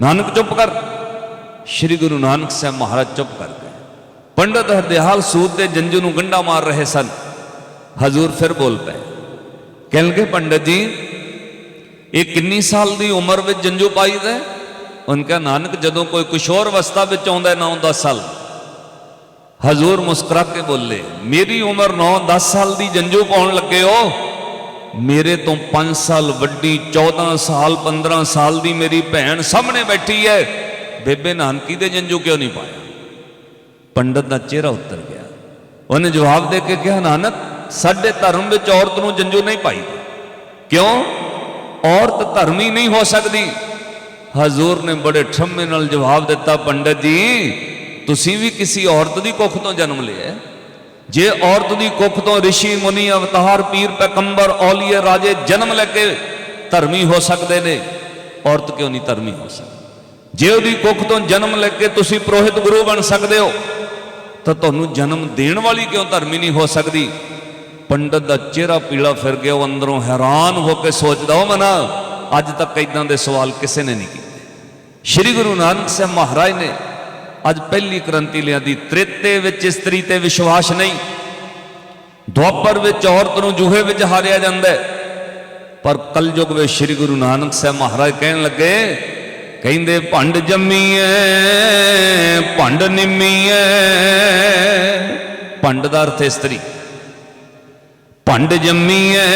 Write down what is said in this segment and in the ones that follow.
ਨਾਨਕ ਚੁੱਪ ਕਰ। ਸ੍ਰੀ ਗੁਰੂ ਨਾਨਕ ਸਾਹਿਬ ਮਹਾਰਾਜ ਚੁੱਪ ਕਰ ਗਏ। ਪੰਡਤ ਹਰਦਿਆਲ ਸੂਦ ਦੇ ਜੰਜੂ ਨੂੰ ਗੰਡਾ ਮਾਰ ਰਹੇ ਸਨ। ਹਜ਼ੂਰ ਫਿਰ ਬੋਲ ਪਏ ਕਹਿਣਗੇ ਪੰਡਤ ਜੀ, ਇਹ ਕਿੰਨੀ ਸਾਲ ਦੀ ਉਮਰ ਵਿੱਚ ਜੰਜੂ ਪਾਈਦਾ ਉਹਨਾਂ ਕਹਾ, ਨਾਨਕ, ਜਦੋਂ ਕੋਈ ਕਿਸ਼ੋਰ ਅਵਸਥਾ ਵਿੱਚ ਆਉਂਦਾ ਹੈ 9-10 ਸਾਲ। ਹਜ਼ੂਰ ਮੁਸਕਰਾ ਕੇ ਬੋਲੇ, ਮੇਰੀ ਉਮਰ 9-10 ਸਾਲ ਦੀ ਜੰਜੂ ਪਾਉਣ ਲੱਗੇ ਹੋ। ਮੇਰੇ ਤੋਂ 5 ਸਾਲ ਵੱਡੀ 14 ਸਾਲ 15 ਸਾਲ ਦੀ ਮੇਰੀ ਭੈਣ ਸਾਹਮਣੇ ਬੈਠੀ ਹੈ ਬੇਬੇ ਨਾਨਕੀ ਦੇ ਜੰਜੂ ਕਿਉਂ ਨਹੀਂ ਪਾਇਆ? ਪੰਡਤ ਦਾ ਚਿਹਰਾ ਉੱਤਰ ਗਿਆ। ਉਹਨੇ ਜਵਾਬ ਦੇ ਕੇ ਕਿਹਾ, ਨਾਨਕ, ਸਾਡੇ ਧਰਮ ਵਿੱਚ ਔਰਤ ਨੂੰ ਜੰਜੂ ਨਹੀਂ ਪਾਈ ਕਿਉਂ? ਔਰਤ ਧਰਮੀ ਨਹੀਂ ਹੋ ਸਕਦੀ। ਹਜ਼ੂਰ ਨੇ ਬੜੇ ਠੰਮੇ ਨਾਲ ਜਵਾਬ ਦਿੱਤਾ, ਪੰਡਤ ਜੀ, ਤੁਸੀਂ ਵੀ ਕਿਸੇ ਔਰਤ ਦੀ ਕੁੱਖ ਤੋਂ ਜਨਮ ਲਿਆ। ਹੈ। ਜੇ ਔਰਤ ਦੀ ਕੁੱਖ ਤੋਂ ઋષਿ ਮੁਨੀ, ਅਵਤਾਰ, ਪੀਰ ਪੈਗੰਬਰ ਔਲੀਏ, ਰਾਜੇ ਜਨਮ ਲੈ ਕੇ ਧਰਮੀ ਹੋ ਸਕਦੇ ਨੇ, ਔਰਤ ਕਿਉਂ ਨਹੀਂ ਧਰਮੀ ਹੋ ਸਕਦੀ? ਜੇ ਉਹਦੀ ਕੁੱਖ ਤੋਂ ਜਨਮ ਲੈ ਕੇ ਤੁਸੀਂ ਪ੍ਰੋਹਿਤ ਗੁਰੂ ਬਣ ਸਕਦੇ ਹੋ, ਤਾਂ ਤੁਹਾਨੂੰ ਜਨਮ ਦੇਣ ਵਾਲੀ ਕਿਉਂ ਧਰਮੀ ਨਹੀਂ ਹੋ ਸਕਦੀ? ਪੰਡਤ ਦਾ ਚਿਹਰਾ ਪੀਲਾ ਫਿਰ ਗਿਆ, ਉਹ ਅੰਦਰੋਂ ਹੈਰਾਨ ਹੋ ਕੇ ਸੋਚਦਾ, ਉਹ ਮਨਾ, ਅੱਜ ਤੱਕ ਇਦਾਂ ਦੇ ਸਵਾਲ ਕਿਸੇ ਨੇ ਨਹੀਂ ਕੀਤੇ। ਸ੍ਰੀ ਗੁਰੂ ਨਾਨਕ ਸਾਹਿਬ ਮਹਾਰਾਜ ਨੇ ਅੱਜ ਪਹਿਲੀ ਕ੍ਰਾਂਤੀ ਲਿਆਂਦੀ ਤ੍ਰੇਤੇ ਵਿੱਚ ਇਸਤਰੀ ਤੇ ਵਿਸ਼ਵਾਸ ਨਹੀਂ। ਦੁਆਪਰ ਵਿੱਚ ਔਰਤ ਨੂੰ ਜੂਹੇ ਵਿੱਚ ਹਾਰਿਆ ਜਾਂਦਾ ਪਰ ਕਲਯੁਗ ਵਿੱਚ ਸ੍ਰੀ ਗੁਰੂ ਨਾਨਕ ਸਾਹਿਬ ਮਹਾਰਾਜ ਕਹਿਣ ਲੱਗੇ, ਕਹਿੰਦੇ, ਭੰਡ ਜੰਮੀਐ, ਭੰਡ ਨਿੰਮੀਐ। ਭੰਡ ਦਾ ਅਰਥ ਇਸਤਰੀ ਭੰਡ ਜੰਮੀਐ,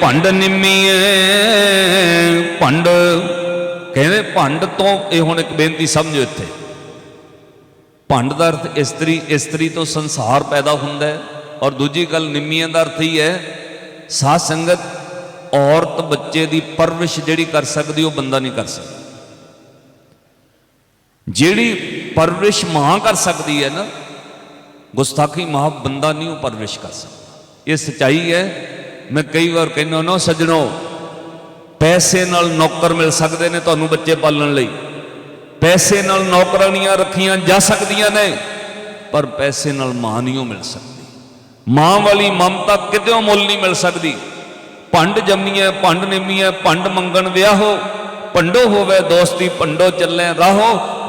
ਭੰਡ ਨਿੰਮੀਐ, ਭੰਡ ਕਹਿੰਦੇ ਭੰਡ ਤੋਂ, ਇਹ ਹੁਣ ਇੱਕ ਬੇਨਤੀ ਸਮਝੋ ਇੱਥੇ। ਭੰਡ ਦਾ ਅਰਥ ਇਸਤਰੀ ਇਸਤਰੀ ਤੋਂ ਸੰਸਾਰ ਪੈਦਾ ਹੁੰਦਾ ਹੈ ਔਰ ਦੂਜੀ ਗੱਲ ਨਿੰਮੀਆਂ ਦਾ ਅਰਥ ਹੀ ਹੈ, ਸਾਧ ਸੰਗਤ ਔਰਤ ਬੱਚੇ ਦੀ ਪਰਵਰਿਸ਼ ਜਿਹੜੀ ਕਰ ਸਕਦੀ, ਉਹ ਬੰਦਾ ਨਹੀਂ ਕਰ ਸਕਦਾ। ਜਿਹੜੀ ਪਰਵਰਿਸ਼ ਮਾਂ ਕਰ ਸਕਦੀ ਹੈ ਨਾ, ਗੁਸਤਾਖੀ ਮਾਂ ਬੰਦਾ ਨਹੀਂ ਉਹ ਪਰਵਰਿਸ਼ ਕਰ ਸਕਦਾ। ਇਹ ਸਚਾਈ ਹੈ, ਮੈਂ ਕਈ ਵਾਰ ਕਹਿੰਦਾ ਨਾ ਸੱਜਣੋ ਪੈਸੇ ਨਾਲ ਨੌਕਰ ਮਿਲ ਸਕਦੇ ਨੇ ਤੁਹਾਨੂੰ ਬੱਚੇ ਪਾਲਣ ਲਈ। ਪੈਸੇ ਨਾਲ ਨੌਕਰਾਨੀਆਂ ਰੱਖੀਆਂ ਜਾ ਸਕਦੀਆਂ ਨੇ, ਪਰ ਪੈਸੇ ਨਾਲ ਮਾਂ ਨਹੀਂ ਉਹ ਮਿਲ ਸਕਦੀ। ਮਾਂ ਵਾਲੀ ਮਮਤਾ ਕਿਤੇ ਮੁੱਲ ਨਹੀਂ ਮਿਲ ਸਕਦੀ। ਭੰਡ ਜੰਮੀ ਹੈ ਭੰਡ ਨਿੰਮੀ ਹੈ ਭੰਡ ਮੰਗਣ ਵਿਆਹੋ, ਭੰਡੋ ਹੋਵੇ ਦੋਸਤੀ, ਭੰਡੋ ਚੱਲੇ ਰਾਹੋ।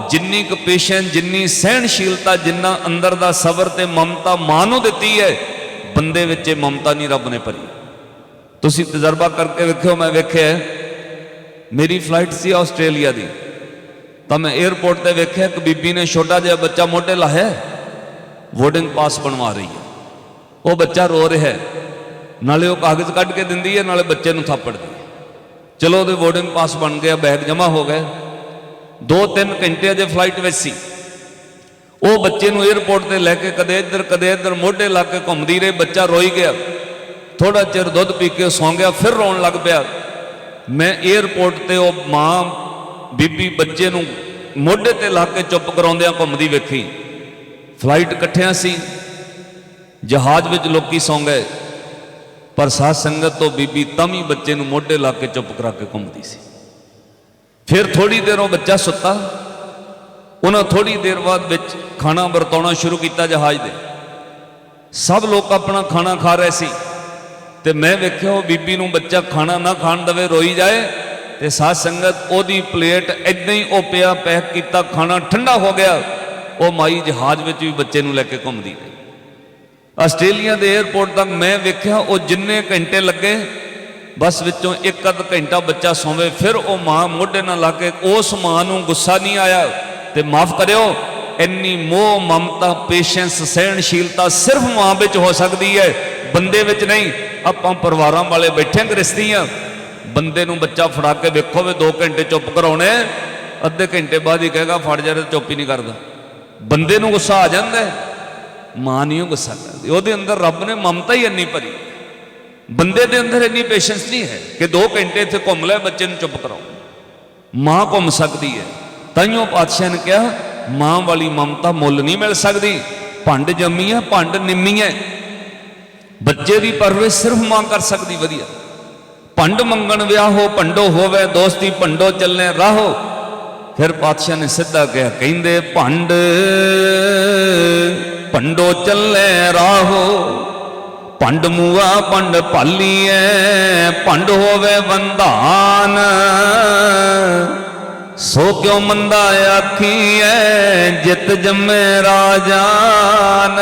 ਜਿੰਨੀ ਕੁ ਪੇਸ਼ਨ ਜਿੰਨੀ ਸਹਿਣਸ਼ੀਲਤਾ, ਜਿੰਨਾ ਅੰਦਰ ਦਾ ਸਬਰ ਤੇ ਮਮਤਾ ਮਾਂ ਨੂੰ ਦਿੱਤੀ ਹੈ ਬੰਦੇ ਵਿੱਚ ਇਹ ਮਮਤਾ ਨਹੀਂ ਰੱਬ ਨੇ ਭਰੀ। ਤੁਸੀਂ ਤਜਰਬਾ ਕਰਕੇ ਵੇਖਿਓ, ਮੈਂ ਵੇਖਿਆ ਮੇਰੀ ਫਲਾਈਟ ਸੀ ਆਸਟ੍ਰੇਲੀਆ ਦੀ। ਤਾਂ ਮੈਂ 에ਅਰਪੋਰਟ ਤੇ ਵੇਖਿਆ, ਇੱਕ ਬੀਬੀ ਨੇ ਛੋਟਾ ਜਿਹਾ ਬੱਚਾ ਮੋਢੇ ਲਾਇਆ ਵੋਟਿੰਗ ਪਾਸ ਬਣਵਾ ਰਹੀ ਹੈ। ਉਹ ਬੱਚਾ ਰੋ ਰਿਹਾ ਹੈ। ਨਾਲੇ ਉਹ ਕਾਗਜ਼ ਕੱਢ ਕੇ ਦਿੰਦੀ ਹੈ, ਨਾਲੇ ਬੱਚੇ ਨੂੰ ਥਾਪੜਦੀ ਹੈ। ਚਲੋ, ਉਹਦੇ ਵੋਟਿੰਗ ਪਾਸ ਬਣ ਗਿਆ ਬੈਗ ਜਮ੍ਹਾਂ ਹੋ ਗਏ 2-3 ਘੰਟੇ ਅਜੇ ਫਲਾਈਟ ਵਿੱਚ ਸੀ। ਉਹ ਬੱਚੇ ਨੂੰ 에ਅਰਪੋਰਟ ਤੇ ਲੈ ਕੇ ਕਦੇ ਇੱਧਰ ਕਦੇ ਇੱਧਰ ਮੋਢੇ ਲਾ ਕੇ ਘੁੰਮਦੀ ਰਹੀ, ਬੱਚਾ ਰੋਈ ਗਿਆ। ਥੋੜਾ ਚਿਰ ਦੁੱਧ ਪੀ ਕੇ ਸੌਂ ਗਿਆ, ਫਿਰ ਰੋਣ ਲੱਗ ਪਿਆ। ਮੈਂ 에ਅਰਪੋਰਟ ਤੇ ਉਹ ਮਾਂ, ਬੀਬੀ, ਬੱਚੇ ਨੂੰ ਮੋਢੇ ਤੇ ਲਾ ਕੇ ਚੁੱਪ ਕਰਾਉਂਦਿਆਂ ਘੁੰਮਦੀ ਵੇਖੀ। ਫਲਾਈਟ ਇਕੱਠਿਆਂ ਸੀ। ਜਹਾਜ਼ ਵਿੱਚ ਲੋਕੀ ਸੌਂ ਗਏ। ਪਰ ਸਾਧ ਸੰਗਤ ਤੋਂ ਬੀਬੀ ਤਮੀ ਬੱਚੇ ਨੂੰ ਮੋਢੇ ਲਾ ਕੇ ਚੁੱਪ ਕਰਾ ਕੇ ਘੁੰਮਦੀ ਸੀ। ਫਿਰ ਥੋੜੀ ਦੇਰ ਉਹ ਬੱਚਾ ਸੁੱਤਾ। ਉਹਨਾਂ ਥੋੜੀ ਦੇਰ ਬਾਅਦ ਵਿੱਚ ਖਾਣਾ ਵਰਤਾਉਣਾ ਸ਼ੁਰੂ ਕੀਤਾ ਜਹਾਜ਼ ਦੇ। ਸਭ ਲੋਕ ਆਪਣਾ ਖਾਣਾ ਖਾ ਰਹੇ ਸੀ। ਤੇ ਮੈਂ ਵੇਖਿਆ ਉਹ ਬੀਬੀ ਨੂੰ ਬੱਚਾ ਖਾਣਾ ਨਾ ਖਾਣ ਦਵੇ, ਰੋਈ ਜਾਏ ਤੇ ਸਾਧ ਸੰਗਤ ਉਹਦੀ ਪਲੇਟ ਇਦਾਂ ਹੀ ਉਹ ਪਿਆ, ਪੈਕ ਕੀਤਾ, ਖਾਣਾ ਠੰਡਾ ਹੋ ਗਿਆ। ਉਹ ਮਾਈ ਜਹਾਜ਼ ਵਿੱਚ ਵੀ ਬੱਚੇ ਨੂੰ ਲੈ ਕੇ ਘੁੰਮਦੀ ਰਹੀ ਆਸਟ੍ਰੇਲੀਆ ਦੇ 에ਅਰਪੋਰਟ ਤੱਕ ਮੈਂ ਵੇਖਿਆ, ਉਹ ਜਿੰਨੇ ਘੰਟੇ ਲੱਗੇ, ਬਸ ਵਿੱਚੋਂ ਇੱਕ ਅੱਧ ਘੰਟਾ ਬੱਚਾ ਸੌਵੇ, ਫਿਰ ਉਹ ਮਾਂ ਮੋਢੇ ਨਾਲ ਲਾ ਕੇ ਉਸ ਮਾਂ ਨੂੰ ਗੁੱਸਾ ਨਹੀਂ ਆਇਆ ਤੇ ਮਾਫ ਕਰਿਓ, ਇੰਨੀ ਮੋਹ, ਮਮਤਾ ਪੇਸ਼ੈਂਸ ਸਹਿਣਸ਼ੀਲਤਾ ਸਿਰਫ ਮਾਂ ਵਿੱਚ ਹੋ ਸਕਦੀ ਹੈ, ਬੰਦੇ ਵਿੱਚ ਨਹੀਂ ਆਪਾਂ ਪਰਿਵਾਰਾਂ ਵਾਲੇ ਬੈਠੇ ਗ੍ਰਸਤੀਆਂ ਬੰਦੇ ਨੂੰ ਬੱਚਾ ਫੜਾ ਕੇ ਵੇਖੋ ਵੇ 2 ਘੰਟੇ ਚੁੱਪ ਕਰਾਉਣੇ ਅੱਧੇ ਘੰਟੇ ਬਾਅਦ ਹੀ ਕਹੇਗਾ, ਫੜ ਜਾ ਤੇ ਚੁੱਪ ਹੀ ਨਹੀਂ ਕਰਦਾ। ਬੰਦੇ ਨੂੰ ਗੁੱਸਾ ਆ ਜਾਂਦਾ ਮਾਂ ਨਹੀਂ ਉਹ ਗੁੱਸਾ ਕਰਦੀ। ਉਹਦੇ ਅੰਦਰ ਰੱਬ ਨੇ ਮਮਤਾ ਹੀ ਇੰਨੀ ਭਰੀ। ਬੰਦੇ ਦੇ ਅੰਦਰ ਇੰਨੀ ਪੇਸ਼ੈਂਸ ਨਹੀਂ ਹੈ ਕਿ 2 ਘੰਟੇ ਇੱਥੇ ਘੁੰਮ ਲੈ, ਬੱਚੇ ਨੂੰ ਚੁੱਪ ਕਰਾਓ ਮਾਂ ਘੁੰਮ ਸਕਦੀ ਹੈ। ਤਾਈਓ ਪਾਤਸ਼ਾਹ ਨੇ ਕਿਹਾ, ਮਾਂ ਵਾਲੀ ਮਮਤਾ ਮੁੱਲ ਨਹੀਂ ਮਿਲ ਸਕਦੀ। ਭੰਡ ਜੰਮੀ ਹੈ ਭੰਡ ਨਿੰਮੀ ਹੈ। ਬੱਚੇ ਦੀ ਪਰਵਰਿਸ਼ ਸਿਰਫ ਮਾਂ ਕਰ ਸਕਦੀ, ਵਧੀਆ। ਭੰਡ ਮੰਗਣ ਵਿਆਹੋ, ਭੰਡੋ ਹੋਵੇ, ਦੋਸਤੀ ਭੰਡੋ ਚੱਲੇ, ਰਾਹੋ। ਫਿਰ ਪਾਤਸ਼ਾਹ ਨੇ ਸਿੱਧਾ ਕਿਹਾ, ਕਹਿੰਦੇ, ਭੰਡ, ਭੰਡੋ ਚੱਲੇ, ਰਾਹੋ। ਭੰਡ ਮੂਆ, ਭੰਡ ਭਾਲੀਐ, ਭੰਡ ਹੋਵੇ ਬੰਧਾਨ। ਸੋ ਕਿਉ ਮੰਦਾ ਆਖੀਐ, ਜਿਤ ਜੰਮੇ ਰਾਜਾਨ?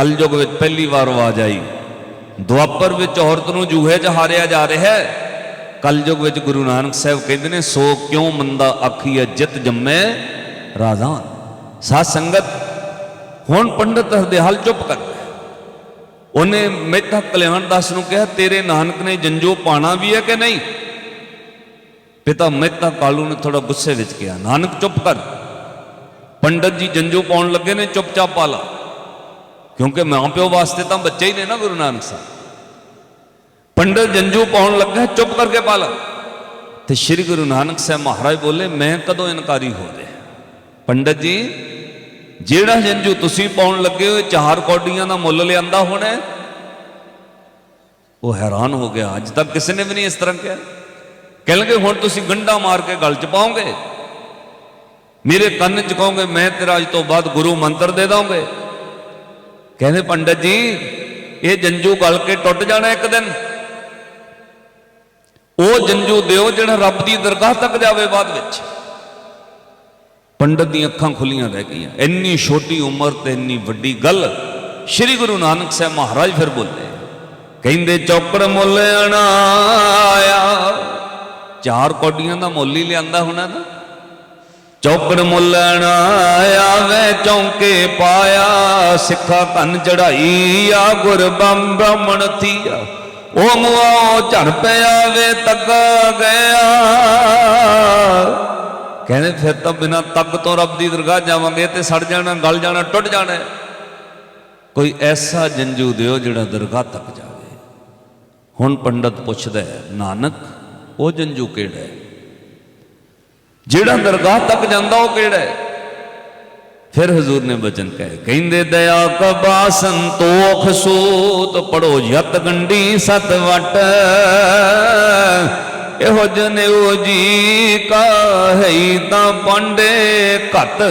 ਕਲਯੁਗ ਵਿੱਚ ਪਹਿਲੀ ਵਾਰ ਆਵਾਜ਼ ਆਈ ਦੁਆਪਰ ਵਿੱਚ ਔਰਤ ਨੂੰ ਜੂਹੇ 'ਚ ਹਾਰਿਆ ਜਾ ਰਿਹਾ ਹੈ। ਕਲਯੁਗ ਵਿੱਚ ਗੁਰੂ ਨਾਨਕ ਸਾਹਿਬ ਕਹਿੰਦੇ ਨੇ, ਸੋ ਕਿਉਂ ਮੰਦਾ ਆਖੀਐ ਜਿਤ ਜੰਮੇ ਰਾਜਾਨ? ਸਾਧ ਸੰਗਤ, ਹੁਣ ਪੰਡਤ ਹਰਦਿਆਲ ਚੁੱਪ ਕਰ ਉਹਨੇ ਮਹਿਤਾ ਕਲਿਆਣ ਦਾਸ ਨੂੰ ਕਿਹਾ, ਤੇਰੇ ਨਾਨਕ ਨੇ ਜੰਜੋ ਪਾਣਾ ਵੀ ਹੈ ਕਿ ਨਹੀਂ? ਪਿਤਾ ਮਹਿਤਾ ਕਾਲੂ ਨੇ ਥੋੜਾ ਗੁੱਸੇ ਵਿੱਚ ਕਿਹਾ, ਨਾਨਕ, ਚੁੱਪ ਕਰ। ਪੰਡਤ ਜੀ ਜੰਜੋ ਪਾਉਣ ਲੱਗੇ ਨੇ, ਚੁੱਪਚਾਪ ਪਾ ਲਾ। ਕਿਉਂਕਿ ਮਾਂ ਪਿਓ ਵਾਸਤੇ ਤਾਂ ਬੱਚੇ ਹੀ ਨੇ ਨਾ ਗੁਰੂ ਨਾਨਕ ਸਾਹਿਬ। ਪੰਡਤ ਜੰਜੂ ਪਾਉਣ ਲੱਗਾ, ਚੁੱਪ ਕਰਕੇ ਪਾ ਲਾ ਤੇ ਸ੍ਰੀ ਗੁਰੂ ਨਾਨਕ ਸਾਹਿਬ ਮਹਾਰਾਜ ਬੋਲੇ, ਮੈਂ ਕਦੋਂ ਇਨਕਾਰੀ ਹੋ ਰਿਹਾ ਪੰਡਤ ਜੀ, ਜਿਹੜਾ ਜੰਜੂ ਤੁਸੀਂ ਪਾਉਣ ਲੱਗੇ ਹੋ ਚਾਰ ਕੌਡੀਆਂ ਦਾ ਮੁੱਲ ਲਿਆਂਦਾ ਹੋਣਾ ਉਹ ਹੈਰਾਨ ਹੋ ਗਿਆ। ਅੱਜ ਤੱਕ ਕਿਸੇ ਨੇ ਵੀ ਨਹੀਂ ਇਸ ਤਰ੍ਹਾਂ ਕਿਹਾ। ਕਹਿ ਲਗੇ ਹੁਣ ਤੁਸੀਂ ਗੰਡਾ ਮਾਰ ਕੇ ਗਲ ਚ ਪਾਓਗੇ? ਮੇਰੇ ਕੰਨ ਚ ਕਹੋਗੇ, ਮੈਂ ਤੇਰਾ ਅੱਜ ਤੋਂ ਬਾਅਦ ਗੁਰੂ ਮੰਤਰ ਦੇ ਦਾਂਗੇ ਕਹਿੰਦੇ ਪੰਡਤ ਜੀ, ਇਹ ਜੰਜੂ ਗਲ ਕੇ ਟੁੱਟ ਜਾਣਾ ਇੱਕ ਦਿਨ। ਉਹ ਜੰਜੂ ਦਿਓ ਜਿਹੜਾ ਰੱਬ ਦੀ ਦਰਗਾਹ ਤੱਕ ਜਾਵੇ ਬਾਅਦ ਵਿੱਚ। ਪੰਡਤ ਦੀਆਂ ਅੱਖਾਂ ਖੁੱਲੀਆਂ ਰਹਿ ਗਈਆਂ। ਇੰਨੀ ਛੋਟੀ ਉਮਰ ਤੇ ਇੰਨੀ ਵੱਡੀ ਗੱਲ, ਸ੍ਰੀ ਗੁਰੂ ਨਾਨਕ ਸਾਹਿਬ ਮਹਾਰਾਜ ਫਿਰ ਬੋਲੇ। ਕਹਿੰਦੇ, ਚੌਕੜ ਮੁੱਲ ਅਣਾਇਆ। ਚਾਰ ਕੋਡੀਆਂ ਦਾ ਮੁੱਲ ਹੀ ਲਿਆਂਦਾ ਹੋਣਾ ਨਾ ਚੌਕੜ ਮੁੱਲਣ ਅਣਾਇਆ ਚੌਂਕੇ ਪਾਇਆ, ਸਿੱਖਾ ਕੰਨ ਚੜਾਈ ਆ, ਗੁਰ ਬੰਮ ਬ੍ਰਾਹਮਣ ਥੀਆ ਉਹ ਮੁਆ ਝੜ ਪਿਆ ਵੇ ਤੱਕਾ ਗਿਆ। ਕਹਿੰਦੇ ਫਿਰ ਤਾਂ ਬਿਨਾ ਤੱਕ ਤੋਂ ਰੱਬ ਦੀ ਦਰਗਾਹ ਜਾਵਾਂਗੇ ਤੇ ਸੜ ਜਾਣਾ, ਗਲ ਜਾਣਾ, ਟੁੱਟ ਜਾਣਾ। ਕੋਈ ਐਸਾ ਜੰਜੂ ਦਿਓ ਜਿਹੜਾ ਦਰਗਾਹ ਤੱਕ ਜਾਵੇ। ਹੁਣ ਪੰਡਤ ਪੁੱਛਦਾ ਹੈ, ਨਾਨਕ, ਉਹ ਜੰਜੂ ਕਿਹੜਾ ਹੈ? ਜਿਹੜਾ ਦਰਗਾਹ ਤੱਕ ਜਾਂਦਾ ਉਹ ਕਿਹੜਾ ਹੈ? ਫਿਰ ਹਜ਼ੂਰ ਨੇ ਬਚਨ ਕਹੇ, ਕਹਿੰਦੇ, ਦਇਆ ਕਬਾ ਸੰਤੋਖ ਸੂਤ, ਪੜੋ ਯਤ ਗੰਢੀ ਸਤ ਵਟ। ਇਹੋ ਜਨਿਓ ਜੀ ਕਾਹੀ ਤਾਂ ਪਾਂਡੇ ਘਤ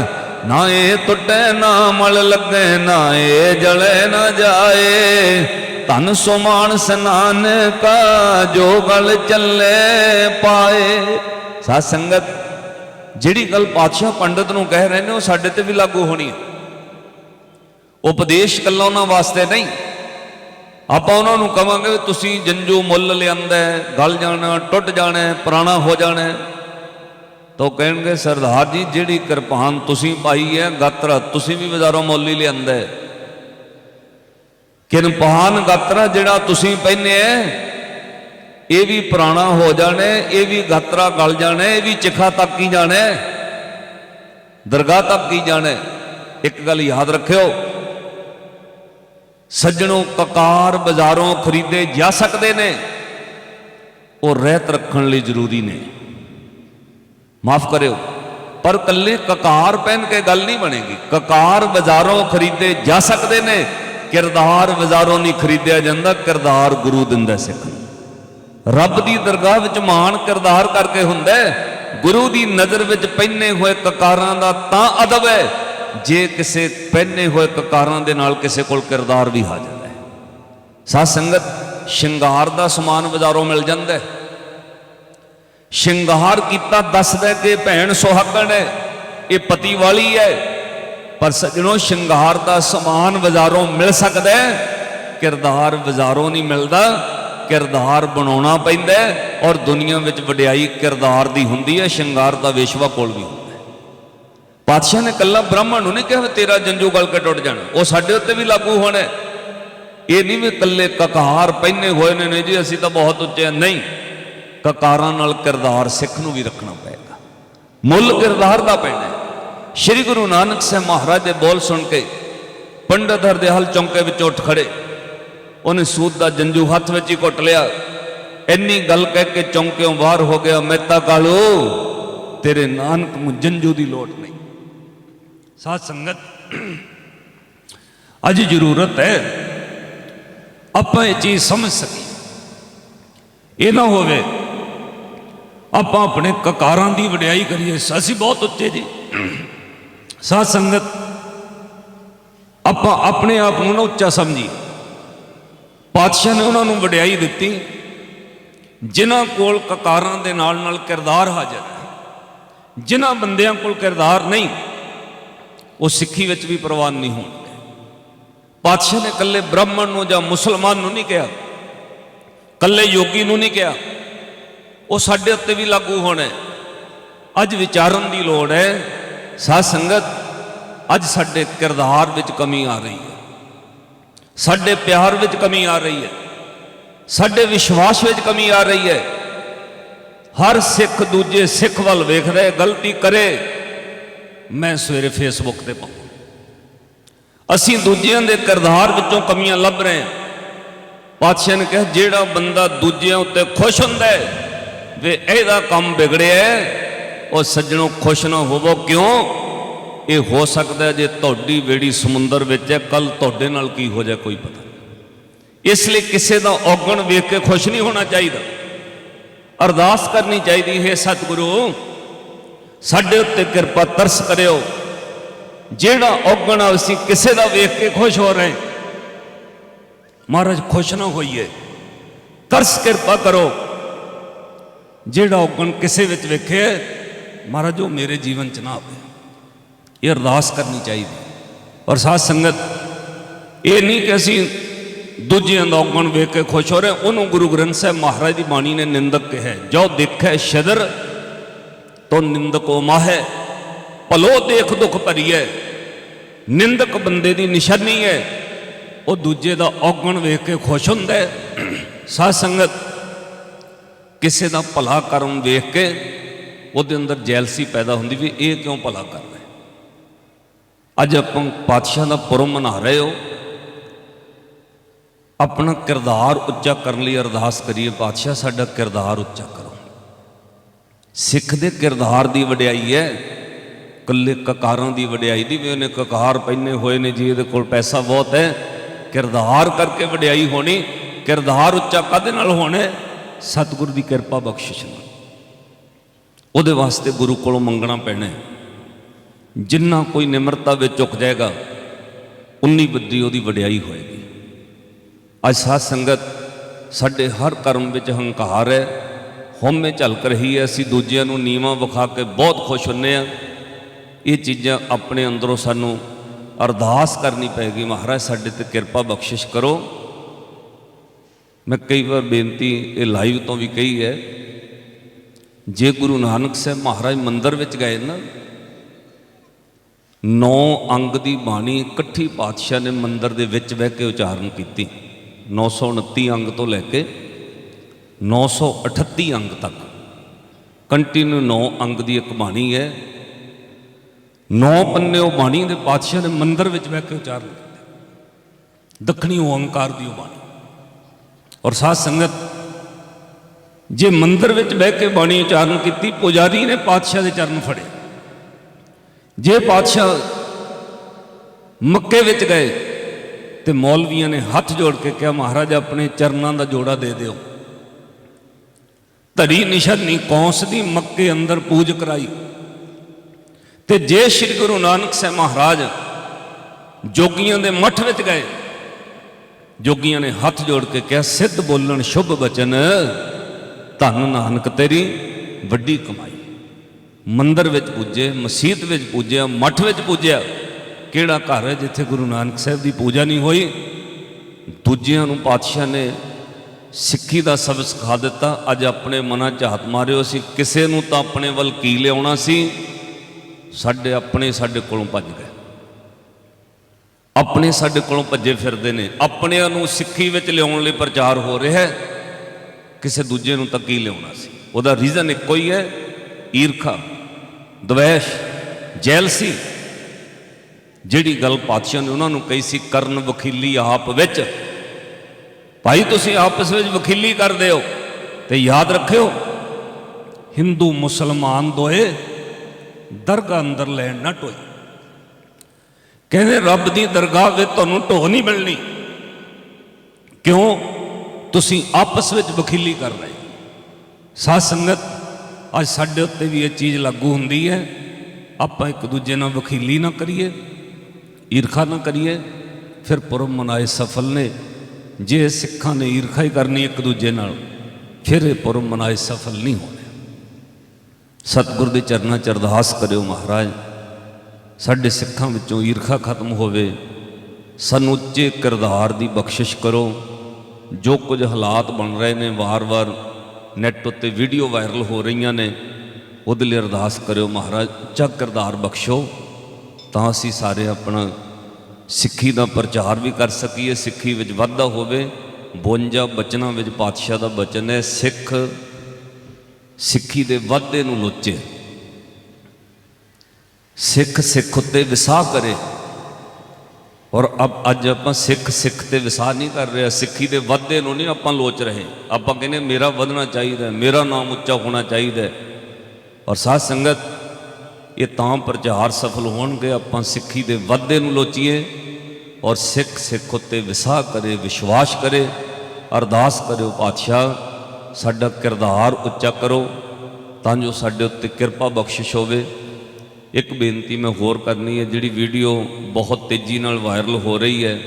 ਨਾ ਇਹ ਟੁੱਟੇ, ਨਾ ਮਲ ਲੱਗੇ, ਨਾ ਇਹ ਜਲੇ, ਨਾ ਜਾਏ। ਧਨ ਸੁਮਾਨ ਸਨਾਨ ਕਾ ਜੋ ਗਲ ਚੱਲੇ ਪਾਏ। ਸਾਧ ਸੰਗਤ ਜਿਹੜੀ ਗੱਲ ਪਾਤਸ਼ਾਹ ਪੰਡਤ ਨੂੰ ਕਹਿ ਰਹੇ ਨੇ, ਉਹ ਸਾਡੇ ਤੇ ਵੀ ਲਾਗੂ ਹੋਣੀ ਹੈ ਉਪਦੇਸ਼ ਕੱਲਾ ਉਹਨਾਂ ਵਾਸਤੇ ਨਹੀਂ। ਆਪਾਂ ਉਹਨਾਂ ਨੂੰ ਕਵਾਂਗੇ, ਤੁਸੀਂ ਜੰਜੂ ਮੁੱਲ ਲਿਆਂਦਾ, ਗਲ ਜਾਣਾ, ਟੁੱਟ ਜਾਣਾ, ਪੁਰਾਣਾ ਹੋ ਜਾਣਾ। ਤਾਂ ਉਹ ਕਹਿਣਗੇ, ਸਰਦਾਰ ਜੀ, ਜਿਹੜੀ ਕਿਰਪਾਨ ਤੁਸੀਂ ਪਾਈ ਹੈ, ਗਾਤਰਾ, ਤੁਸੀਂ ਵੀ ਬਾਜ਼ਾਰੋਂ ਮੁੱਲ ਹੀ ਲਿਆਂਦਾ ਕਿਰਪਾਨ ਗਾਤਰਾ ਜਿਹੜਾ ਤੁਸੀਂ ਪਹਿਨੇ ਹੈ ਇਹ ਵੀ ਪੁਰਾਣਾ ਹੋ ਜਾਣਾ, ਇਹ ਵੀ ਗਾਤਰਾ ਗਲ ਜਾਣਾ, ਇਹ ਵੀ ਚਿਖਾ ਤੱਕ ਕੀ ਜਾਣਾ, ਦਰਗਾਹ ਤੱਕ ਕੀ ਜਾਣਾ। ਇੱਕ ਗੱਲ ਯਾਦ ਰੱਖਿਓ, ਸੱਜਣੋਂ ਕਕਾਰ ਬਾਜ਼ਾਰੋਂ ਖਰੀਦੇ ਜਾ ਸਕਦੇ ਨੇ, ਉਹ ਰਹਿਤ ਰੱਖਣ ਲਈ ਜ਼ਰੂਰੀ ਨੇ। ਮਾਫ ਕਰਿਓ, ਪਰ ਕੱਲੇ ਕਕਾਰ ਪਹਿਨ ਕੇ ਗੱਲ ਨਹੀਂ ਬਣੇਗੀ। ਕਕਾਰ ਬਾਜ਼ਾਰੋਂ ਖਰੀਦੇ ਜਾ ਸਕਦੇ ਨੇ, ਕਿਰਦਾਰ ਬਾਜ਼ਾਰੋਂ ਨਹੀਂ ਖਰੀਦਿਆ ਜਾਂਦਾ, ਕਿਰਦਾਰ ਗੁਰੂ ਦਿੰਦਾ ਸਿੱਖ। ਰੱਬ ਦੀ ਦਰਗਾਹ ਵਿੱਚ ਮਾਣ ਕਿਰਦਾਰ ਕਰਕੇ ਹੁੰਦਾ ਗੁਰੂ ਦੀ ਨਜ਼ਰ ਵਿੱਚ ਪਹਿਨੇ ਹੋਏ ਕਕਾਰਾਂ ਦਾ ਤਾਂ ਅਦਬ ਹੈ, ਜੇ ਕਿਸੇ ਪਹਿਨੇ ਹੋਏ ਕਕਾਰਾਂ ਦੇ ਨਾਲ ਕਿਸੇ ਕੋਲ ਕਿਰਦਾਰ ਵੀ ਹਾਜ਼ਰ ਹੈ। ਸਾਧ ਸੰਗਤ, ਸ਼ਿੰਗਾਰ ਦਾ ਸਮਾਨ ਬਾਜ਼ਾਰੋਂ ਮਿਲ ਜਾਂਦਾ ਹੈ। ਸ਼ਿੰਗਾਰ ਕੀਤਾ ਦੱਸਦਾ ਕਿ ਭੈਣ ਸੁਹਾਗਣ ਹੈ, ਇਹ ਪਤੀ ਵਾਲੀ ਹੈ। ਪਰ ਸਜਣੋ, ਸ਼ਿੰਗਾਰ ਦਾ ਸਮਾਨ ਬਾਜ਼ਾਰੋਂ ਮਿਲ ਸਕਦਾ ਹੈ, ਕਿਰਦਾਰ ਬਾਜ਼ਾਰੋਂ ਨਹੀਂ ਮਿਲਦਾ। ਕਿਰਦਾਰ ਬਣਾਉਣਾ ਪੈਂਦਾ ਔਰ ਦੁਨੀਆ ਵਿੱਚ ਵਡਿਆਈ ਕਿਰਦਾਰ ਦੀ ਹੁੰਦੀ ਹੈ, ਸ਼ਿੰਗਾਰ ਦਾ ਵੇਸ਼ਵਾ ਕੋਲ ਵੀ ਹੁੰਦਾ ਪਾਤਸ਼ਾਹ ਨੇ ਕੱਲਾ ਬ੍ਰਾਹਮਣ ਨੂੰ ਨਹੀਂ ਕਿਹਾ ਵੀ ਤੇਰਾ ਜੰਜੂ ਗਲ ਕੇ ਟੁੱਟ ਜਾਣਾ, ਉਹ ਸਾਡੇ ਉੱਤੇ ਵੀ ਲਾਗੂ ਹੋਣਾ ਇਹ ਨਹੀਂ ਵੀ ਕੱਲੇ ਕਕਾਰ ਪਹਿਨੇ ਹੋਏ ਨੇ, ਨਹੀਂ ਜੀ, ਅਸੀਂ ਤਾਂ ਬਹੁਤ ਉੱਚੇ ਹਾਂ। ਨਹੀਂ, ਕਕਾਰਾਂ ਨਾਲ ਕਿਰਦਾਰ ਸਿੱਖ ਨੂੰ ਵੀ ਰੱਖਣਾ ਪਏਗਾ। ਮੁੱਲ ਕਿਰਦਾਰ ਦਾ ਪੈਣਾ ਸ੍ਰੀ ਗੁਰੂ ਨਾਨਕ ਸਾਹਿਬ ਮਹਾਰਾਜ ਦੇ ਬੋਲ ਸੁਣ ਕੇ ਪੰਡਤ ਹਰਦਿਆਲ ਚੌਂਕੇ ਵਿੱਚ ਉੱਠ ਖੜੇ। ਉਹਨੇ ਸੂਦ ਦਾ ਜੰਜੂ ਹੱਥ ਵਿੱਚ ਹੀ ਘੁੱਟ ਲਿਆ। ਇੰਨੀ ਗੱਲ ਕਹਿ ਕੇ ਚੌਂਕਿਓਂ ਬਾਹਰ ਹੋ ਗਿਆ ਮਹਿਤਾ ਕਾਲੂ, ਤੇਰੇ ਨਾਨਕ ਨੂੰ ਜੰਜੂ ਦੀ ਲੋੜ ਨਹੀਂ। ਸਾਧ ਸੰਗਤ, ਅੱਜ ਜ਼ਰੂਰਤ ਹੈ, ਆਪਾਂ ਇਹ ਚੀਜ਼ ਸਮਝ ਸਕੀਏ। ਇਹ ਨਾ ਹੋਵੇ, ਆਪਾਂ ਆਪਣੇ ਕਕਾਰਾਂ ਦੀ ਵਡਿਆਈ ਕਰੀਏ। ਅਸੀਂ ਬਹੁਤ ਉੱਚੇ ਜੀ। ਸਾਧ ਸੰਗਤ, ਆਪਾਂ ਆਪਣੇ ਆਪ ਨੂੰ ਨਾ ਉੱਚਾ ਸਮਝੀਏ। ਪਾਤਸ਼ਾਹ ਨੇ ਉਹਨਾਂ ਨੂੰ ਵਡਿਆਈ ਦਿੱਤੀ, ਜਿਨ੍ਹਾਂ ਕੋਲ ਕਕਾਰਾਂ ਦੇ ਨਾਲ ਨਾਲ ਕਿਰਦਾਰ ਹਾਜ਼ਰ ਹੈ। ਜਿਨ੍ਹਾਂ ਬੰਦਿਆਂ ਕੋਲ ਕਿਰਦਾਰ ਨਹੀਂ, ਉਹ ਸਿੱਖੀ ਵਿੱਚ ਵੀ ਪ੍ਰਵਾਨ ਨਹੀਂ ਹੋਣਗੇ ਪਾਤਸ਼ਾਹ ਨੇ ਇਕੱਲੇ ਬ੍ਰਾਹਮਣ ਨੂੰ ਜਾਂ ਮੁਸਲਮਾਨ ਨੂੰ ਨਹੀਂ ਕਿਹਾ, ਇਕੱਲੇ ਯੋਗੀ ਨੂੰ ਨਹੀਂ ਕਿਹਾ। ਉਹ ਸਾਡੇ ਉੱਤੇ ਵੀ ਲਾਗੂ ਹੋਣਾ ਹੈ। ਅੱਜ ਵਿਚਾਰਨ ਦੀ ਲੋੜ ਹੈ, ਸਾਧ ਸੰਗਤ, ਅੱਜ ਸਾਡੇ ਕਿਰਦਾਰ ਵਿੱਚ ਕਮੀ ਆ ਰਹੀ ਹੈ। ਸਾਡੇ ਪਿਆਰ ਵਿੱਚ ਕਮੀ ਆ ਰਹੀ ਹੈ। ਸਾਡੇ ਵਿਸ਼ਵਾਸ ਵਿੱਚ ਕਮੀ ਆ ਰਹੀ ਹੈ। ਹਰ ਸਿੱਖ ਦੂਜੇ ਸਿੱਖ ਵੱਲ ਵੇਖਦਾ ਹੈ, ਗਲਤੀ ਕਰੇ, ਮੈਂ ਸਵੇਰੇ ਫੇਸਬੁੱਕ ਤੇ ਪਾਉਂ। ਅਸੀਂ ਦੂਜਿਆਂ ਦੇ ਕਿਰਦਾਰ ਵਿੱਚੋਂ ਕਮੀਆਂ ਲੱਭ ਰਹੇ ਹਾਂ। ਪਾਤਸ਼ਾਹ ਨੇ ਕਿਹਾ, ਜਿਹੜਾ ਬੰਦਾ ਦੂਜਿਆਂ ਉੱਤੇ ਖੁਸ਼ ਹੁੰਦਾ ਹੈ, ਵੇ ਇਹਦਾ ਕੰਮ ਵਿਗੜਿਆ ਉਹ ਸੱਜਣੋਂ ਖੁਸ਼ ਨਾ ਹੋਵੋ। ਕਿਉਂ? ਇਹ ਹੋ ਸਕਦਾ ਜੇ ਤੁਹਾਡੀ ਵੇੜੀ ਸਮੁੰਦਰ ਵਿੱਚ ਹੈ ਕੱਲ ਤੁਹਾਡੇ ਨਾਲ ਕੀ ਹੋ ਜਾਏ ਕੋਈ ਪਤਾ ਨਹੀਂ। ਇਸ ਲਈ ਕਿਸੇ ਦਾ ਔਗਣ ਵੇਖ ਕੇ ਖੁਸ਼ ਨਹੀਂ ਹੋਣਾ ਚਾਹੀਦਾ। ਅਰਦਾਸ ਕਰਨੀ ਚਾਹੀਦੀ, ਹੈ ਸਤਿਗੁਰੂ, ਸਾਡੇ ਉੱਤੇ ਕਿਰਪਾ ਤਰਸ ਕਰਿਓ। ਜਿਹੜਾ ਔਗਣ ਅਸੀਂ ਕਿਸੇ ਦਾ ਵੇਖ ਕੇ ਖੁਸ਼ ਹੋ ਰਹੇ ਮਹਾਰਾਜ, ਖੁਸ਼ ਨਾ ਹੋਈਏ। ਤਰਸ ਕਿਰਪਾ ਕਰੋ। ਜਿਹੜਾ ਔਗਣ ਕਿਸੇ ਵਿੱਚ ਵੇਖੇ, ਮਹਾਰਾਜ, ਉਹ ਮੇਰੇ ਜੀਵਨ ਚ ਨਾ ਆਵੇ। ਇਹ ਅਰਦਾਸ ਕਰਨੀ ਚਾਹੀਦੀ। ਔਰ ਸਾਧ ਸੰਗਤ, ਇਹ ਨਹੀਂ ਕਿ ਅਸੀਂ ਦੂਜਿਆਂ ਦਾ ਔਗਣ ਵੇਖ ਕੇ ਖੁਸ਼ ਹੋ ਰਹੇ, ਉਹਨੂੰ ਗੁਰੂ ਗ੍ਰੰਥ ਸਾਹਿਬ ਮਹਾਰਾਜ ਦੀ ਬਾਣੀ ਨੇ ਨਿੰਦਕ ਕਿਹਾ ਜੋ ਦੇਖੈ ਸ਼ਦਰ, ਤੋ ਨਿੰਦਕੋ ਮਾਹੈ, ਭਲੋ ਦੇਖ ਦੁਖ ਭਰੀਐ, ਨਿੰਦਕ ਬੰਦੇ ਦੀ ਨਿਸ਼ਾਨੀ ਹੈ, ਉਹ ਦੂਜੇ ਦਾ ਔਗਣ ਵੇਖ ਕੇ ਖੁਸ਼ ਹੁੰਦਾ ਹੈ। ਸਾਧ ਸੰਗਤ, ਕਿਸੇ ਦਾ ਭਲਾ ਕਰਨ ਵੇਖ ਕੇ ਉਹਦੇ ਅੰਦਰ ਜੈਲਸੀ ਪੈਦਾ ਹੁੰਦੀ ਵੀ ਇਹ ਕਿਉਂ ਭਲਾ ਕਰ ਰਿਹਾ ਅੱਜ ਆਪਾਂ ਪਾਤਸ਼ਾਹ ਦਾ ਪੁਰਬ ਮਨਾ ਰਹੇ ਹੋ। ਆਪਣਾ ਕਿਰਦਾਰ ਉੱਚਾ ਕਰਨ ਲਈ ਅਰਦਾਸ ਕਰੀਏ, ਪਾਤਸ਼ਾਹ ਸਾਡਾ ਕਿਰਦਾਰ ਉੱਚਾ ਕਰੋ। ਸਿੱਖ ਦੇ ਕਿਰਦਾਰ ਦੀ ਵਡਿਆਈ ਹੈ ਕੱਲੇ ਕਕਾਰਾਂ ਦੀ ਵਡਿਆਈ ਦੀ ਵੀ ਉਹਨੇ ਕਕਾਰ ਪਹਿਨੇ ਹੋਏ ਨੇ, ਜੀ ਇਹਦੇ ਕੋਲ ਪੈਸਾ ਬਹੁਤ ਹੈ, ਕਿਰਦਾਰ ਕਰਕੇ ਵਡਿਆਈ ਹੋਣੀ, ਕਿਰਦਾਰ ਉੱਚਾ ਕਾਦੇ ਨਾਲ ਹੋਣਾ ਸਤਿਗੁਰੂ ਦੀ ਕਿਰਪਾ ਬਖਸ਼ਿਸ਼ ਨਾਲ। ਉਹਦੇ ਵਾਸਤੇ ਗੁਰੂ ਕੋਲੋਂ ਮੰਗਣਾ ਪੈਣਾ ਹੈ। ਜਿੰਨਾ ਕੋਈ ਨਿਮਰਤਾ ਵਿੱਚ ਝੁਕ ਜਾਏਗਾ, ਉਨੀ ਵੱਡੀ ਉਹਦੀ ਵਡਿਆਈ ਹੋਏਗੀ। ਅੱਜ ਸਾਧ ਸੰਗਤ ਸਾਡੇ ਹਰ ਕਰਮ ਵਿੱਚ ਹੰਕਾਰ ਹੈ, ਹਉਮੈ ਝਲਕ ਰਹੀ ਹੈ, ਅਸੀਂ ਦੂਜਿਆਂ ਨੂੰ ਨੀਵਾਂ ਵਿਖਾ ਕੇ ਬਹੁਤ ਖੁਸ਼ ਹੁੰਨੇ ਆ ਇਹ ਚੀਜ਼ਾਂ ਆਪਣੇ ਅੰਦਰੋਂ ਸਾਨੂੰ ਅਰਦਾਸ ਕਰਨੀ ਪਏਗੀ, ਮਹਾਰਾਜ ਸਾਡੇ ਤੇ ਕਿਰਪਾ ਬਖਸ਼ਿਸ਼ ਕਰੋ। ਮੈਂ ਕਈ ਵਾਰ ਬੇਨਤੀ ਇਹ ਲਾਈਵ ਤੋਂ ਵੀ ਕਹੀ ਹੈ, ਜੇ ਗੁਰੂ ਨਾਨਕ ਸਾਹਿਬ ਮਹਾਰਾਜ ਮੰਦਰ ਵਿੱਚ ਗਏ ਨਾ ਨੌ ਅੰਗ ਦੀ ਬਾਣੀ ਇਕੱਠੀ ਪਾਤਸ਼ਾਹ ਨੇ ਮੰਦਰ ਦੇ ਵਿੱਚ ਬਹਿ ਕੇ ਉਚਾਰਨ ਕੀਤੀ। 929 ਅੰਗ ਤੋਂ ਲੈ ਕੇ 938 ਅੰਗ ਤੱਕ। ਕੰਟੀਨਿਊ ਨੌ ਅੰਗ ਦੀ ਇੱਕ ਬਾਣੀ ਹੈ। ਨੌ ਪੰਨੇ ਉਹ ਬਾਣੀ ਦੇ ਪਾਤਸ਼ਾਹ ਨੇ ਮੰਦਰ ਵਿੱਚ ਬਹਿ ਕੇ ਉਚਾਰਨ ਕੀਤੇ। ਦੱਖਣੀ ਓੰਕਾਰ ਦੀ ਉਹ ਬਾਣੀ। ਔਰ ਸਾਧ ਸੰਗਤ, ਜੇ ਮੰਦਰ ਵਿੱਚ ਬਹਿ ਕੇ ਬਾਣੀ ਉਚਾਰਨ ਕੀਤੀ, ਪੁਜਾਰੀ ਨੇ ਪਾਤਸ਼ਾਹ ਦੇ ਚਰਨ ਫੜੇ। ਜੇ ਪਾਤਸ਼ਾਹ ਮੱਕੇ ਵਿੱਚ ਗਏ ਤੇ ਮੌਲਵੀਆਂ ਨੇ ਹੱਥ ਜੋੜ ਕੇ ਕਿਹਾ, ਮਹਾਰਾਜ, ਆਪਣੇ ਚਰਨਾਂ ਦਾ ਜੋੜਾ ਦੇ ਦਿਓ। ਧੜੀ ਨਿਸ਼ਾਨੀ ਕੌਂਸ ਦੀ ਮੱਕੇ ਅੰਦਰ ਪੂਜ ਕਰਾਈ। ਤੇ ਜੇ ਸ੍ਰੀ ਗੁਰੂ ਨਾਨਕ ਸਾਹਿਬ ਮਹਾਰਾਜ ਜੋਗੀਆਂ ਦੇ ਮੱਠ ਵਿੱਚ ਗਏ, ਜੋਗੀਆਂ ਨੇ ਹੱਥ ਜੋੜ ਕੇ ਕਿਹਾ, ਸਿੱਧ ਬੋਲਣ, ਸ਼ੁਭ ਬਚਨ। ਧੰਨ ਨਾਨਕ ਤੇਰੀ ਵੱਡੀ ਕਮਾਈ। ਮੰਦਰ ਵਿੱਚ ਪੁੱਜੇ, ਮਸਜਿਦ ਵਿੱਚ ਪੁੱਜਿਆ, ਮੱਠ ਵਿੱਚ ਪੁੱਜਿਆ। ਕਿਹੜਾ ਘਰ ਹੈ ਜਿੱਥੇ ਗੁਰੂ ਨਾਨਕ ਸਾਹਿਬ ਦੀ ਪੂਜਾ ਨਹੀਂ ਹੋਈ? ਦੂਜਿਆਂ ਨੂੰ ਪਾਤਸ਼ਾਹ ਨੇ ਸਿੱਖੀ ਦਾ ਸਬਕ ਸਿਖਾ ਦਿੱਤਾ। ਅੱਜ ਆਪਣੇ ਮਨਾਂ 'ਚ ਹੱਥ ਮਾਰਿਓ ਸੀ ਕਿਸੇ ਨੂੰ ਤਾਂ ਆਪਣੇ ਵੱਲ ਕੀ ਲਿਆਉਣਾ ਸੀ? ਸਾਡੇ ਆਪਣੇ ਸਾਡੇ ਕੋਲੋਂ ਭੱਜ ਗਏ। ਆਪਣੇ ਸਾਡੇ ਕੋਲੋਂ ਭੱਜੇ ਫਿਰਦੇ ਨੇ। ਆਪਣਿਆਂ ਨੂੰ ਸਿੱਖੀ ਵਿੱਚ ਲਿਆਉਣ ਲਈ ਪ੍ਰਚਾਰ ਹੋ ਰਿਹਾ ਹੈ। ਕਿਸੇ ਦੂਜੇ ਨੂੰ ਤਾਂ ਕੀ ਲਿਆਉਣਾ ਸੀ? ਉਹਦਾ ਰੀਜ਼ਨ ਇੱਕੋ ਹੀ ਹੈ, ਈਰਖਾ। ਦਵੇਸ਼, ਜੈਲਸੀ, ਜਿਹੜੀ ਗੱਲ ਪਾਤਸ਼ਾਹ ਨੇ ਉਹਨਾਂ ਨੂੰ ਕਹੀ ਸੀ, ਕਰਨ ਵਕੀਲੀ ਆਪ ਵਿੱਚ। ਭਾਈ, ਤੁਸੀਂ ਆਪਸ ਵਿੱਚ ਵਕੀਲੀ ਕਰਦੇ ਹੋ ਤੇ ਯਾਦ ਰੱਖਿਓ, ਹਿੰਦੂ ਮੁਸਲਮਾਨ ਦੋਏ ਦਰਗਾਹ ਅੰਦਰ ਲੈਣ ਨਾ ਟੋਈ ਕਹਿੰਦੇ, ਰੱਬ ਦੀ ਦਰਗਾਹ ਵਿੱਚ ਤੁਹਾਨੂੰ ਢੋ ਨਹੀਂ ਮਿਲਣੀ। ਕਿਉਂ? ਤੁਸੀਂ ਆਪਸ ਵਿੱਚ ਵਕੀਲੀ ਕਰ ਰਹੇ ਸਾਧ ਸੰਗਤ ਅੱਜ ਸਾਡੇ ਉੱਤੇ ਵੀ ਇਹ ਚੀਜ਼ ਲਾਗੂ ਹੁੰਦੀ ਹੈ। ਆਪਾਂ ਇੱਕ ਦੂਜੇ ਨਾਲ ਵਖੀਲੀ ਨਾ ਕਰੀਏ, ਈਰਖਾ ਨਾ ਕਰੀਏ, ਫਿਰ ਪੁਰਬ ਮਨਾਏ ਸਫਲ ਨੇ। ਜੇ ਸਿੱਖਾਂ ਨੇ ਈਰਖਾ ਹੀ ਕਰਨੀ ਇੱਕ ਦੂਜੇ ਨਾਲ, ਫਿਰ ਇਹ ਪੁਰਬ ਮਨਾਏ ਸਫਲ ਨਹੀਂ ਹੋਣੇ। ਸਤਿਗੁਰ ਦੇ ਚਰਨਾਂ 'ਚ ਅਰਦਾਸ ਕਰਿਓ ਮਹਾਰਾਜ, ਸਾਡੇ ਸਿੱਖਾਂ ਵਿੱਚੋਂ ਈਰਖਾ ਖਤਮ ਹੋਵੇ। ਸਾਨੂੰ ਉੱਚੇ ਕਿਰਦਾਰ ਦੀ ਬਖਸ਼ਿਸ਼ ਕਰੋ। ਜੋ ਕੁਝ ਹਾਲਾਤ ਬਣ ਰਹੇ ਨੇ ਵਾਰ-ਵਾਰ ਨੈੱਟ ਉੱਤੇ ਵੀਡੀਓ ਵਾਇਰਲ ਹੋ ਰਹੀਆਂ ਨੇ, ਉਹਦੇ ਲਈ ਅਰਦਾਸ ਕਰਿਓ ਮਹਾਰਾਜ ਉੱਚਾ ਕਿਰਦਾਰ ਬਖਸ਼ੋ, ਤਾਂ ਅਸੀਂ ਸਾਰੇ ਆਪਣਾ ਸਿੱਖੀ ਦਾ ਪ੍ਰਚਾਰ ਵੀ ਕਰ ਸਕੀਏ, ਸਿੱਖੀ ਵਿੱਚ ਵਾਧਾ ਹੋਵੇ 52 ਬਚਨਾਂ ਵਿੱਚ ਪਾਤਸ਼ਾਹ ਦਾ ਬਚਨ ਹੈ, ਸਿੱਖ ਸਿੱਖੀ ਦੇ ਵਾਧੇ ਨੂੰ ਲੋਚੇ ਸਿੱਖ ਸਿੱਖ ਉੱਤੇ ਵਿਸਾਹ ਕਰੇ। ਔਰ ਅਬ ਅੱਜ ਆਪਾਂ ਸਿੱਖ ਸਿੱਖ ਤੇ ਵਿਸਾਹ ਨਹੀਂ ਕਰ ਰਿਹਾ, ਸਿੱਖੀ ਦੇ ਵਾਧੇ ਨੂੰ ਨਹੀਂ ਆਪਾਂ ਲੋਚ ਰਹੇ। ਆਪਾਂ ਕਹਿੰਦੇ ਮੇਰਾ ਵਧਣਾ ਚਾਹੀਦਾ ਮੇਰਾ ਨਾਮ ਉੱਚਾ ਹੋਣਾ ਚਾਹੀਦਾ ਔਰ ਸਾਧ ਸੰਗਤ, ਇਹ ਤਾਂ ਪ੍ਰਚਾਰ ਸਫਲ ਹੋਣਗੇ, ਆਪਾਂ ਸਿੱਖੀ ਦੇ ਵਾਧੇ ਨੂੰ ਲੋਚੀਏ। ਔਰ ਸਿੱਖ ਸਿੱਖ ਉੱਤੇ ਵਿਸਾਹ ਕਰੇ, ਵਿਸ਼ਵਾਸ ਕਰੇ, ਅਰਦਾਸ ਕਰਿਓ, ਪਾਤਸ਼ਾਹ, ਸਾਡਾ ਕਿਰਦਾਰ ਉੱਚਾ ਕਰੋ, ਤਾਂ ਜੋ ਸਾਡੇ ਉੱਤੇ ਕਿਰਪਾ ਬਖਸ਼ਿਸ਼ ਹੋਵੇ। ਇੱਕ ਬੇਨਤੀ ਮੈਂ ਹੋਰ ਕਰਨੀ ਹੈ, ਜਿਹੜੀ ਵੀਡੀਓ ਬਹੁਤ ਤੇਜ਼ੀ ਨਾਲ ਵਾਇਰਲ ਹੋ ਰਹੀ ਹੈ,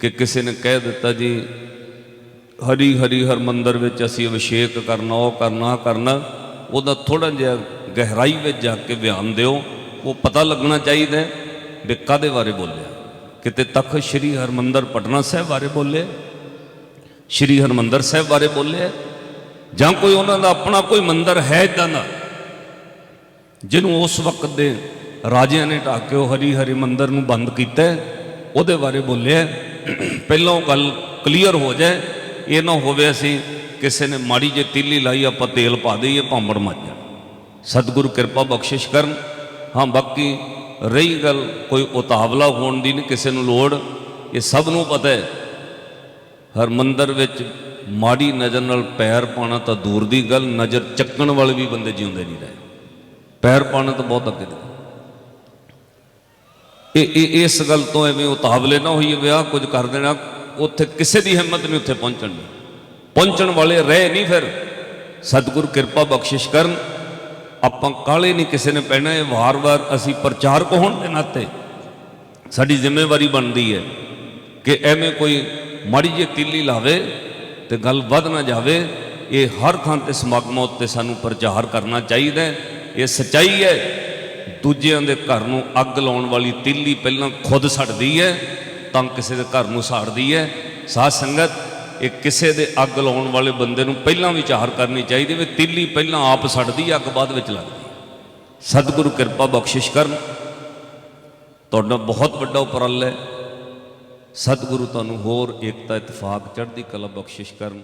ਕਿ ਕਿਸੇ ਨੇ ਕਹਿ ਦਿੱਤਾ ਜੀ, ਹਰੀ ਹਰੀ ਹਰਮੰਦਰ ਵਿੱਚ ਅਸੀਂ ਅਭਿਸ਼ੇਕ ਕਰਨਾ, ਉਹ ਕਰਨਾ ਕਰਨਾ, ਉਹਦਾ ਥੋੜਾ ਜਿਹਾ ਗਹਿਰਾਈ ਵਿੱਚ ਜਾ ਕੇ ਬਿਆਨ ਦਿਓ, ਉਹ ਪਤਾ ਲੱਗਣਾ ਚਾਹੀਦਾ ਹੈ ਵੀ ਕਾਦੇ ਬਾਰੇ ਬੋਲਿਆ। ਕਿਤੇ ਤਖਤ ਸ੍ਰੀ ਹਰਮੰਦਰ ਪਟਨਾ ਸਾਹਿਬ ਬਾਰੇ ਬੋਲੇ, ਸ੍ਰੀ ਹਰਮੰਦਰ ਸਾਹਿਬ ਬਾਰੇ ਬੋਲੇ, ਜਾਂ ਕੋਈ ਉਹਨਾਂ ਦਾ ਆਪਣਾ ਕੋਈ ਮੰਦਰ ਹੈ ਇਦਾਂ ਦਾ ਜਿਹਨੂੰ ਉਸ ਵਕਤ ਦੇ ਰਾਜਿਆਂ ਨੇ ਢਾਹ ਕੇ ਉਹ ਹਰੀ ਹਰੀ ਮੰਦਰ ਨੂੰ ਬੰਦ ਕੀਤਾ ਉਹਦੇ ਬਾਰੇ ਬੋਲਿਆ ਪਹਿਲਾਂ ਉਹ ਗੱਲ ਕਲੀਅਰ ਹੋ ਜਾਏ, ਇਹ ਨਾ ਹੋਵੇ ਅਸੀਂ ਕਿਸੇ ਨੇ ਮਾੜੀ ਜੇ ਤੀਲੀ ਲਾਈ, ਆਪਾਂ ਤੇਲ ਪਾ ਦਈਏ, ਭਾਂਬੜ ਮੱਚ ਜਾਣ। ਸਤਿਗੁਰੂ ਕਿਰਪਾ ਬਖਸ਼ਿਸ਼ ਕਰਨ। ਹਾਂ, ਬਾਕੀ ਰਹੀ ਗੱਲ, ਕੋਈ ਉਤਾਵਲਾ ਹੋਣ ਦੀ ਨਹੀਂ, ਕਿਸੇ ਨੂੰ ਲੋੜ। ਇਹ ਸਭ ਨੂੰ ਪਤਾ ਹੈ। ਹਰ ਮੰਦਰ ਵਿੱਚ ਮਾੜੀ ਨਜ਼ਰ ਨਾਲ ਪੈਰ ਪਾਉਣਾ ਤਾਂ ਦੂਰ ਦੀ ਗੱਲ, ਨਜ਼ਰ ਚੱਕਣ ਵਾਲੇ ਵੀ ਬੰਦੇ ਜਿਉਂਦੇ ਨਹੀਂ ਰਹੇ। ਪੈਰ ਪਾਉਣਾ ਤਾਂ ਬਹੁਤ ਅੱਗੇ ਦੀ ਇਹ ਇਹ, ਇਸ ਗੱਲ ਤੋਂ ਐਵੇਂ ਉਤਾਵਲੇ ਨਾ ਹੋਈਏ ਵਿਆਹ ਕੁਝ ਕਰ ਦੇਣਾ, ਉੱਥੇ ਕਿਸੇ ਦੀ ਹਿੰਮਤ ਨਹੀਂ ਉੱਥੇ ਪਹੁੰਚਣ ਦੀ। ਪਹੁੰਚਣ ਵਾਲੇ ਰਹੇ ਨਹੀਂ ਫਿਰ। ਸਤਿਗੁਰ ਕਿਰਪਾ ਬਖਸ਼ਿਸ਼ ਕਰਨ। ਆਪਾਂ ਕਾਲੇ ਨਹੀਂ ਕਿਸੇ ਨੇ ਪੈਣਾ, ਇਹ ਵਾਰ-ਵਾਰ ਅਸੀਂ ਪ੍ਰਚਾਰਕ ਹੋਣ ਦੇ ਨਾਤੇ। ਸਾਡੀ ਜ਼ਿੰਮੇਵਾਰੀ ਬਣਦੀ ਹੈ ਕਿ ਐਵੇਂ ਕੋਈ ਮਾੜੀ ਜਿਹੀ ਤੀਲੀ ਲਾਵੇ ਤੇ ਗੱਲ ਵੱਧ ਨਾ ਜਾਵੇ। ਇਹ ਹਰ ਥਾਂ ਤੇ ਸਮਾਗਮਾਂ ਉੱਤੇ ਸਾਨੂੰ ਪ੍ਰਚਾਰ ਕਰਨਾ ਚਾਹੀਦਾ ਹੈ। ਇਹ ਸਚਾਈ ਹੈ, ਦੂਜਿਆਂ ਦੇ ਘਰ ਨੂੰ ਅੱਗ ਲਾਉਣ ਵਾਲੀ ਤੀਲੀ ਪਹਿਲਾਂ ਖੁਦ ਸੜਦੀ ਹੈ, ਤਾਂ ਕਿਸੇ ਦੇ ਘਰ ਨੂੰ ਸਾੜਦੀ ਹੈ। ਸਾਧ ਸੰਗਤ, ਇਹ ਕਿਸੇ ਦੇ ਅੱਗ ਲਾਉਣ ਵਾਲੇ ਬੰਦੇ ਨੂੰ ਪਹਿਲਾਂ ਵਿਚਾਰ ਕਰਨੀ ਚਾਹੀਦੀ ਵੀ ਤੀਲੀ ਪਹਿਲਾਂ ਆਪ ਸੜਦੀ ਹੈ, ਅੱਗ ਬਾਅਦ ਵਿੱਚ ਲੱਗਦੀ ਸਤਿਗੁਰੂ ਕਿਰਪਾ ਬਖਸ਼ਿਸ਼ ਕਰਨ। ਤੁਹਾਡਾ ਬਹੁਤ ਵੱਡਾ ਉਪਰਾਲਾ ਹੈ। ਸਤਿਗੁਰੂ ਤੁਹਾਨੂੰ ਹੋਰ ਏਕਤਾ, ਇਤਫਾਕ, ਚੜ੍ਹਦੀ ਕਲਾ ਬਖਸ਼ਿਸ਼ ਕਰਨ।